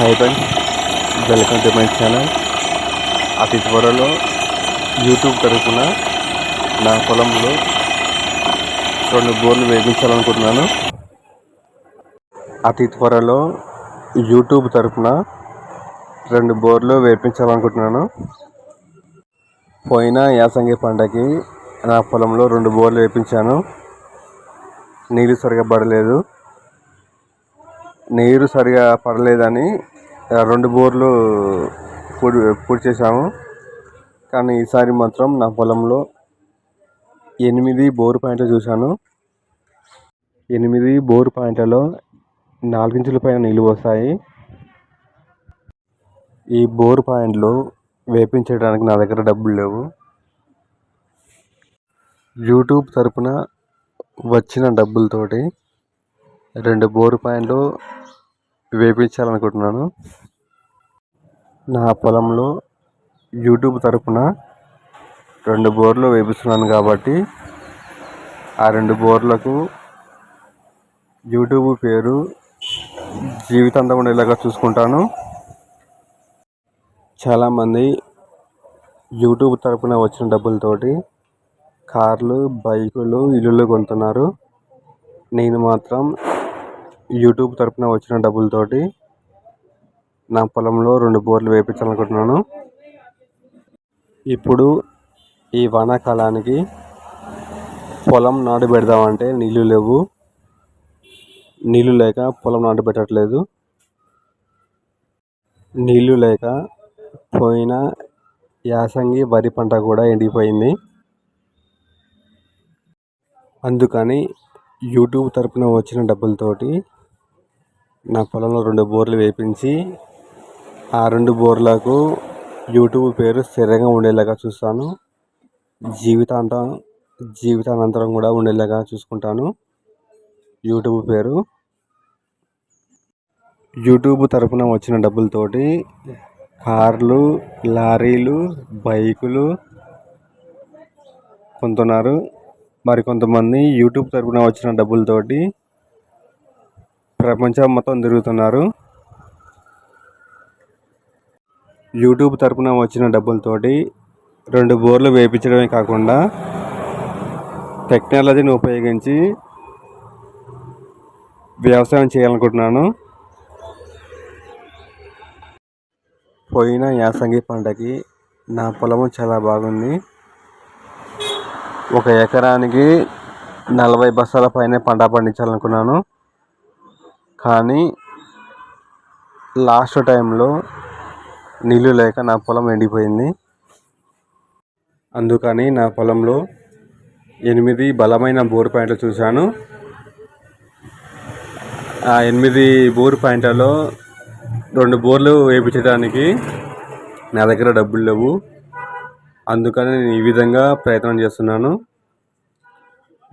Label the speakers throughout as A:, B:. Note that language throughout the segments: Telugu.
A: Hi friends welcome to my channel. అతి త్వరలో యూట్యూబ్ తరఫున నా పొలంలో రెండు బోర్లు వేయించాలనుకుంటున్నాను అతి త్వరలో యూట్యూబ్ తరఫున రెండు బోర్లు వేయించాలనుకుంటున్నాను పోయిన యాసంగి పండగకి నా పొలంలో రెండు బోర్లు వేయించాను నీళ్ళు సరిగా పడలేదు. నీరు సరిగా పడలేదని రెండు బోర్లు పూడి పూడ్చేసాము కానీ ఈసారి మాత్రం నా పొలంలో ఎనిమిది బోర్ పాయింట్లు చూశాను. ఎనిమిది బోర్ పాయింట్లలో నాలుగించుల పైన నీళ్ళు వస్తాయి ఈ బోర్ పాయింట్లు వేపించడానికి నా దగ్గర డబ్బులు లేవు. యూట్యూబ్ తరపున వచ్చిన డబ్బులతోటి రెండు బోర్ పాయింట్లు వేపించాలనుకుంటున్నాను. నా పొలంలో యూట్యూబ్ తరపున రెండు బోర్లు వేపిస్తున్నాను కాబట్టి ఆ రెండు బోర్లకు యూట్యూబ్ పేరు జీవితాంతం ఉండేలాగా చూసుకుంటాను. చాలామంది యూట్యూబ్ తరపున వచ్చిన డబ్బులతోటి కార్లు బైకులు ఇల్లులు కొంటున్నారు. నేను మాత్రం యూట్యూబ్ తరపున వచ్చిన డబ్బులతోటి నా పొలంలో రెండు బోర్లు వేయించాలనుకుంటున్నాను ఇప్పుడు ఈ వానాకాలానికి పొలం నాటు పెడదామంటే నీళ్ళు లేవు. నీళ్ళు లేక పొలం నాటు పెట్టట్లేదు. నీళ్ళు లేక పోయిన యాసంగి వరి పంట కూడా ఎండిపోయింది. అందుకని యూట్యూబ్ తరపున వచ్చిన డబ్బులతోటి నా పొలంలో రెండు బోర్లు వేయించి ఆ రెండు బోర్లకు యూట్యూబ్ పేరు స్థిరంగా ఉండేలాగా చూస్తాను. జీవితాంతం జీవితానంతరం కూడా ఉండేలాగా చూసుకుంటాను. యూట్యూబ్ పేరు. యూట్యూబ్ తరపున వచ్చిన డబ్బులతోటి కార్లు లారీలు బైకులు కొంటున్నారు. మరి కొంతమంది యూట్యూబ్ తరపున వచ్చిన డబ్బులతోటి ప్రపంచం మొత్తం తిరుగుతున్నారు. యూట్యూబ్ తరపున వచ్చిన డబ్బులతోటి రెండు బోర్లు వేయించడమే కాకుండా టెక్నాలజీని ఉపయోగించి వ్యవసాయం చేయాలనుకుంటున్నాను. పోయిన యాసంగి పంటకి నా పొలము చాలా బాగుంది. ఒక ఎకరానికి నలభై బస్తాల పైన పంట పండించాలనుకున్నాను. కానీ లాస్ట్ టైంలో నీళ్ళు లేక నా పొలం ఎండిపోయింది. అందుకని నా పొలంలో ఎనిమిది బలమైన బోర్ పాయింట్లు చూశాను. ఆ ఎనిమిది బోర్ పాయింట్లలో రెండు బోర్లు వేయించడానికి నా దగ్గర డబ్బులు లేవు. అందుకని నేను ఈ విధంగా ప్రయత్నం చేస్తున్నాను.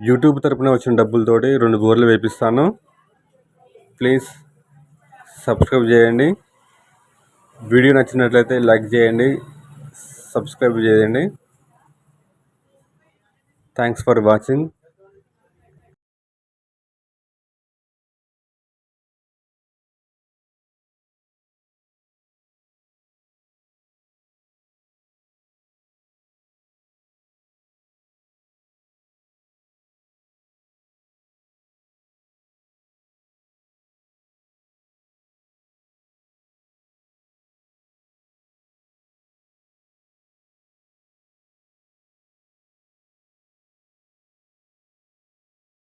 A: యూట్యూబ్ తరపున వచ్చిన డబ్బులతోటి రెండు బోర్లు వేపిస్తాను. ప్లీజ్ సబ్స్క్రైబ్ చేయండి. వీడియో నచ్చినట్లయితే లైక్ చేయండి. సబ్స్క్రైబ్ చేయండి. Thanks for watching